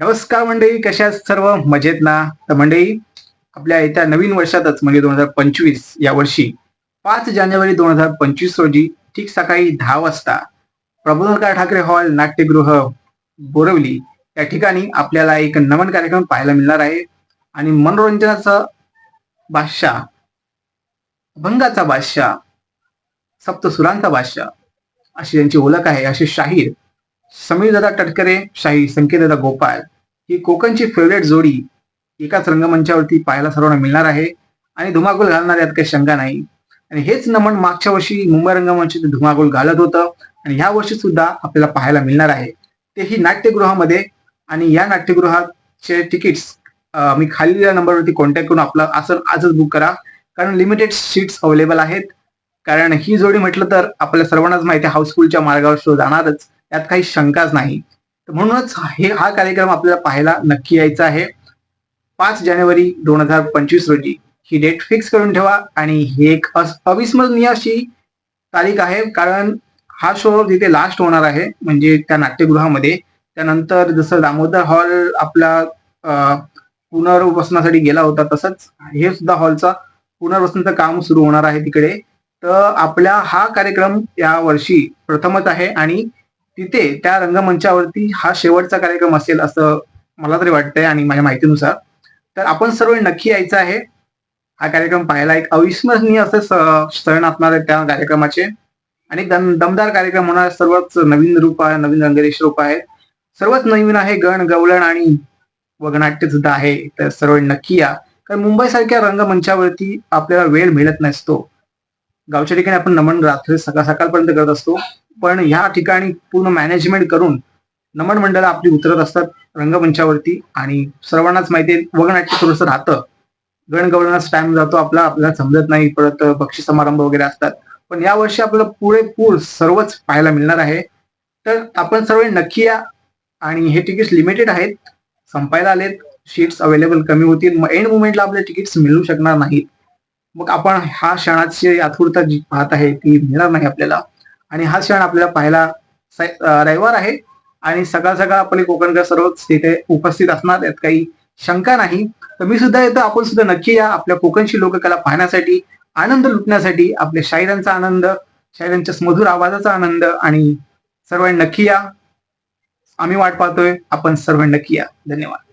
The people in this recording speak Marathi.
नमस्कार मंडळी कशा सर्व? मजेत ना? तर मंडळी आपल्या येत्या नवीन वर्षातच म्हणजे दोन हजार पंचवीस या वर्षी पाच जानेवारी दोन हजार पंचवीस रोजी ठीक सकाळी दहा वाजता प्रबोधनकार ठाकरे हॉल नाट्यगृह बोरवली या ठिकाणी आपल्याला एक नमन कार्यक्रम पाहायला मिळणार आहे. आणि मनोरंजनाचा बादशाह अभंगाचा बादशाह सप्तसुरांचा बादशाह अशी त्यांची ओळख आहे असे शाहीर समीर दादा टटकरे शाही संकेत दादा गोपाळ ही कोकणची फेवरेट जोडी एकाच रंगमंचावरती पाहायला सर्वांना मिळणार आहे. आणि धुमाकूल घालणार यात काही शंका नाही. आणि हेच नमन मागच्या वर्षी मुंबई रंगमंचात धुमाकूल घालत होतं. आणि ह्या वर्षी सुद्धा आपल्याला पाहायला मिळणार आहे. तेही नाट्यगृहामध्ये आणि या नाट्यगृहाचे तिकीट्स मी खाली दिलेल्या नंबरवरती कॉन्टॅक्ट करून आपला असं आजच बुक करा. कारण लिमिटेड सीट्स अवेलेबल आहेत. कारण ही जोडी म्हटलं तर आपल्या सर्वांनाच माहिती हाऊसफुलच्या मार्गावर शो जाणारच. यात काही शंकाच नाही. तर म्हणूनच हे हा कार्यक्रम आपल्याला पाहायला नक्की यायचा आहे. पाच जानेवारी दोन हजार पंचवीस रोजी ही डेट फिक्स करून ठेवा आणि ही एक अविस्मरणीय अशी तारीख आहे. कारण हा शो तिथे लास्ट होणार आहे म्हणजे त्या नाट्यगृहामध्ये त्यानंतर जसं दामोदर हॉल आपला पुनर्वसनासाठी गेला होता तसंच हे सुद्धा हॉलचा पुनर्वसनाचं काम सुरू होणार आहे तिकडे. तर आपल्या हा कार्यक्रम या वर्षी प्रथमच आहे आणि तिथे त्या रंगमंचावरती हा शेवटचा कार्यक्रम असेल असं मला तरी वाटतंय आणि माझ्या माहितीनुसार. तर आपण सर्व नक्की यायचं आहे. हा कार्यक्रम पाहायला एक अविस्मरणीय असं स- सण असणार आहे त्या कार्यक्रमाचे. आणि दम दमदार कार्यक्रम होणार सर्वच नवीन रूप आहे नवीन रंगरेश रूप आहे. सर्वच नवीन आहे गण गवळण आणि वगनाट्य सुद्धा आहे. तर सर्व नक्की या. कारण मुंबई सारख्या रंगमंचावरती आपल्याला वेळ मिळत नसतो. गावच्या ठिकाणी आपण नमन रात्री सकाळ सकाळपर्यंत करत असतो. पण ह्या ठिकाणी पूर्ण मॅनेजमेंट करून नमन मंडळ आपली उतरत असतात रंगमंचावरती आणि सर्वांनाच माहिती आहे वगनाट्य थोडंसं राहतं. गणगवळणाच टाइम जातो आपला आपल्याला समजत नाही परत पक्षी समारंभ वगैरे असतात. पण या वर्षी आपल्याला पुरेपूर सर्वच पाहायला मिळणार आहे. तर आपण सर्व नक्की या आणि हे तिकीट्स लिमिटेड आहेत संपायला आलेत. सीट्स अवेलेबल कमी होतील. मग एंड मुमेंटला आपले तिकीट्स मिळू शकणार नाहीत. मग आपण हा क्षणाची आतुरता जी पाहत आहे ती मिळणार नाही आपल्याला. आणि हा क्षण आपल्याला पाहायला रविवार आहे. आणि सकाळ सकाळ आपले कोकणकर सर्वच तिथे उपस्थित असणार. यात काही शंका नाही. तर मी सुद्धा येतो. आपण सुद्धा नक्की या आपल्या कोकणची लोककला पाहण्यासाठी आनंद लुटण्यासाठी आपल्या शाहिरांचा आनंद शाहिरांच्या मधुर आवाजाचा आनंद आणि सर्वांनी नक्की या. आम्ही वाट पाहतोय. आपण सर्व नक्की या. धन्यवाद.